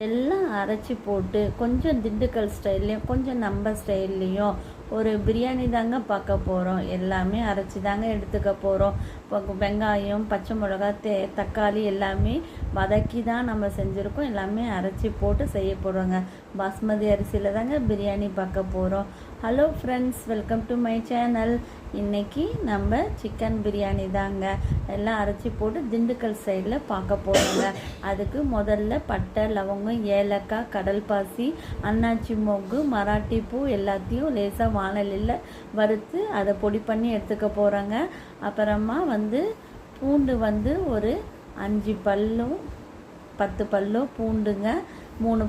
எல்லாம் அரைச்சி போட்டு கொஞ்சம் திண்டுக்கல் ஸ்டைல்லையும் கொஞ்சம் நம்ம ஸ்டைல்லையும் ஒரு பிரியாணி தாங்க பார்க்க போகிறோம் எல்லாமே அரைச்சி தாங்க எடுத்துக்க போகிறோம் இப்போ வெங்காயம் பச்சை மிளகா தே தக்காளி எல்லாமே வதக்கி தான் நம்ம செஞ்சுருக்கோம். எல்லாமே அரைச்சி போட்டு செய்ய போகிறோங்க பாஸ்மதி அரிசியில் தாங்க பிரியாணி பார்க்க போகிறோம் hello friends welcome to my channel இன்னைக்கு நம்ம சிக்கன் பிரியாணி தாங்க. எல்லாம் அரைச்சி போட்டு திண்டுக்கல் சைடில் பார்க்க போகிறோங்க அதுக்கு முதல்ல பட்டை லவங்கம் ஏலக்காய் கடல் பாசி அன்னாச்சி மொக்கு மராட்டி பூ எல்லாத்தையும் லேசாக வானலில் வறுத்து அதை பொடி பண்ணி எடுத்துக்க போகிறோங்க அப்புறமா வந்து பூண்டு வந்து ஒரு அஞ்சு பல்லும் பத்து பல்லும் பூண்டுங்க. மூணு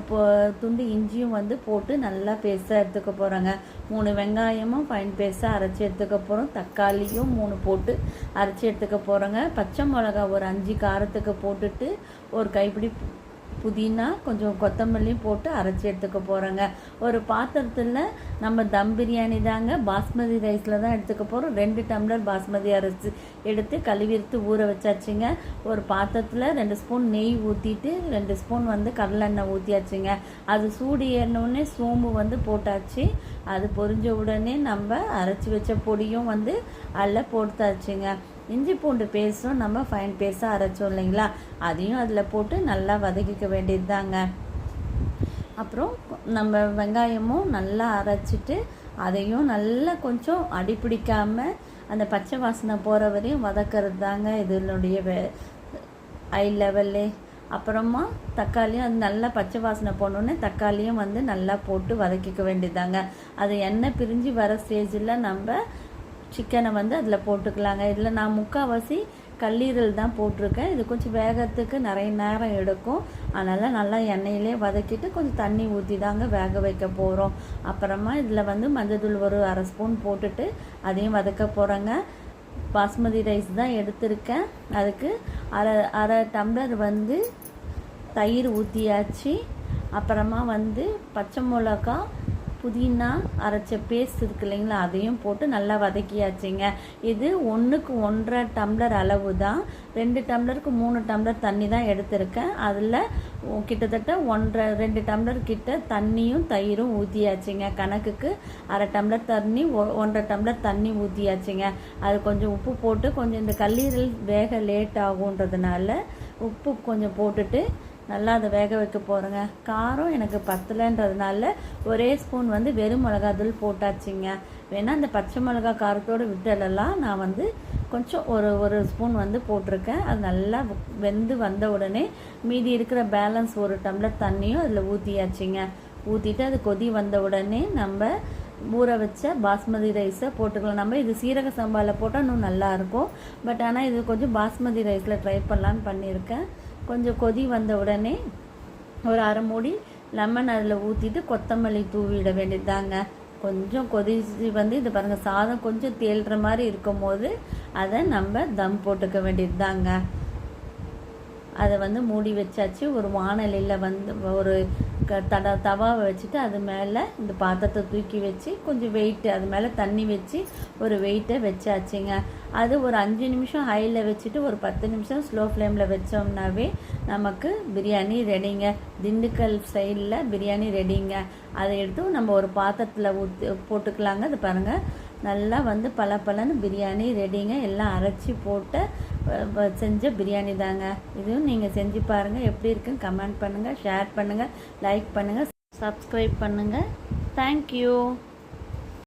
துண்டு இஞ்சியும் வந்து போட்டு நல்லா பேஸ்ட்டாக எடுத்துக்க போகிறோங்க மூணு வெங்காயமும் ஃபைன் பேஸ்ட்டாக அரைச்சி எடுத்துக்க போகிறோம் தக்காளியும் மூணு போட்டு அரைச்சி எடுத்துக்க போகிறோங்க பச்சை மிளகா ஒரு அஞ்சு காரத்துக்கு போட்டுட்டு ஒரு கைப்பிடி புதினா கொஞ்சம் கொத்தமல்லியும் போட்டு அரைச்சி எடுத்துக்க போகிறோங்க ஒரு பாத்திரத்தில் நம்ம தம் பிரியாணி தாங்க பாஸ்மதி ரைஸில் தான் எடுத்துக்க போகிறோம் ரெண்டு டம்ளர் பாஸ்மதி அரைச்சி எடுத்து கழுவிறுத்து ஊற வச்சாச்சுங்க. ஒரு பாத்திரத்தில் ரெண்டு ஸ்பூன் நெய் ஊற்றிட்டு ரெண்டு ஸ்பூன் வந்து கடலெண்ணெய் ஊற்றியாச்சுங்க அது சூடு ஏறினோடனே சோம்பு வந்து போட்டாச்சு. அது பொரிஞ்ச உடனே நம்ம அரைச்சி வச்ச பொடியும் வந்து அதில் போட்டாச்சுங்க. இஞ்சி பூண்டு பேஸ்ட்டும் நம்ம ஃபைன் பேஸ்ட்டாக அரைச்சோம் இல்லைங்களா? அதையும் அதில் போட்டு நல்லா வதக்கிக்க வேண்டியது தாங்க அப்புறம் நம்ம வெங்காயமும் நல்லா அரைச்சிட்டு அதையும் நல்லா கொஞ்சம் அடிப்பிடிக்காமல் அந்த பச்சை வாசனை போகிற வரையும் வதக்கிறது தாங்க இதனுடைய வே ஐ லெவல்லே அப்புறமா தக்காளியும் அது நல்லா பச்சை வாசனை போனோடனே தக்காளியும் வந்து நல்லா போட்டு வதக்கிக்க வேண்டியதாங்க அது எண்ணெய் பிரிஞ்சு வர ஸ்டேஜில் நம்ம சிக்கனை வந்து அதில் போட்டுக்கலாங்க. இதில் நான் முக்கால்வாசி கல்லீரல் தான் போட்டிருக்கேன். இது கொஞ்சம் வேகத்துக்கு நிறைய நேரம் எடுக்கும். அதனால் நல்லா எண்ணெயிலே வதக்கிட்டு கொஞ்சம் தண்ணி ஊற்றி தாங்க வேக வைக்க போகிறோம் அப்புறமா இதில் வந்து மஞ்சள் ஒரு அரை ஸ்பூன் போட்டுட்டு அதையும் வதக்க போகிறேங்க பாஸ்மதி ரைஸ் தான் எடுத்திருக்கேன். அதுக்கு அரை அரை டம்ளர் வந்து தயிர் ஊற்றியாச்சு அப்புறமா வந்து பச்சை மிளகா புதினா அரைச்ச பேஸ்ட் இருக்கு இல்லைங்களா அதையும் போட்டு நல்லா வதக்கியாச்சுங்க. இது ஒன்றுக்கு ஒன்றரை டம்ளர் அளவு தான் ரெண்டு டம்ளருக்கு மூணு டம்ளர் தண்ணி தான் எடுத்திருக்கேன். அதில் கிட்டத்தட்ட ஒன்றரை ரெண்டு டம்ளர் கிட்ட தண்ணியும் தயிரும் ஊற்றியாச்சுங்க கணக்குக்கு அரை டம்ளர் தண்ணி ஒன்றரை டம்ளர் தண்ணி ஊற்றியாச்சுங்க அது கொஞ்சம் உப்பு போட்டு கொஞ்சம் இந்த கல்லீரல் வேக லேட் ஆகுன்றதுனால உப்பு கொஞ்சம் போட்டுட்டு நல்லா அதை வேக வைக்க போகிறேங்க காரம் எனக்கு பத்தலைன்றதுனால ஒரே ஸ்பூன் வந்து வெறும் மிளகாத்தூள் போட்டாச்சுங்க. வேணால் அந்த பச்சை மிளகா காரத்தோட விட்டலெல்லாம் நான் வந்து கொஞ்சம் ஒரு ஒரு ஸ்பூன் வந்து போட்டிருக்கேன். அது நல்லா வெந்து வந்த உடனே மீதி இருக்கிற பேலன்ஸ் ஒரு டம்ளர் தண்ணியும் அதில் ஊற்றியாச்சுங்க ஊற்றிட்டு அது கொதி வந்த உடனே நம்ம ஊற வச்ச பாஸ்மதி ரைஸை போட்டுக்கலாம். நம்ம இது சீரக சம்பாவில் போட்டால் இன்னும் நல்லாயிருக்கும் பட் ஆனால் இது கொஞ்சம் பாஸ்மதி ரைஸில் ட்ரை பண்ணலான்னு பண்ணியிருக்கேன். கொஞ்சம் கொதி வந்த உடனே ஒரு அரை மூடி லெமன் அதில் ஊற்றிட்டு கொத்தமல்லி தூவிட வேண்டியதாங்க கொஞ்சம் கொதிச்சு வந்து இது பாருங்கள் சாதம் கொஞ்சம் தேல்ற மாதிரி இருக்கும் போது அதை நம்ம தம் போட்டுக்க வேண்டியது தாங்க அதை வந்து மூடி வச்சாச்சு. ஒரு வானலியில் வந்து ஒரு தட தவாவை வச்சுட்டு அது மேலே இந்த பாத்திரத்தை தூக்கி வச்சு கொஞ்சம் வெயிட்டு அது மேலே தண்ணி வச்சு ஒரு வெயிட்டை வச்சாச்சுங்க. அது ஒரு அஞ்சு நிமிஷம் ஹையில் வச்சுட்டு ஒரு பத்து நிமிஷம் ஸ்லோ ஃப்ளேமில் வச்சோம்னாவே நமக்கு பிரியாணி ரெடிங்க திண்டுக்கல் ஸ்டைலில் பிரியாணி ரெடிங்க அதை எடுத்து நம்ம ஒரு பாத்திரத்தில் ஊற்றி போட்டுக்கலாங்க. அது பாருங்கள் நல்லா வந்து பல பலன்னு பிரியாணி ரெடிங்க. எல்லாம் அரைச்சி போட்டு செஞ்ச பிரியாணி தாங்க. இதுவும் நீங்கள் செஞ்சு பாருங்கள் எப்படி இருக்குன்னு கமெண்ட் பண்ணுங்கள் ஷேர் பண்ணுங்கள் லைக் பண்ணுங்கள் சப்ஸ்கிரைப் பண்ணுங்கள் தேங்க்யூ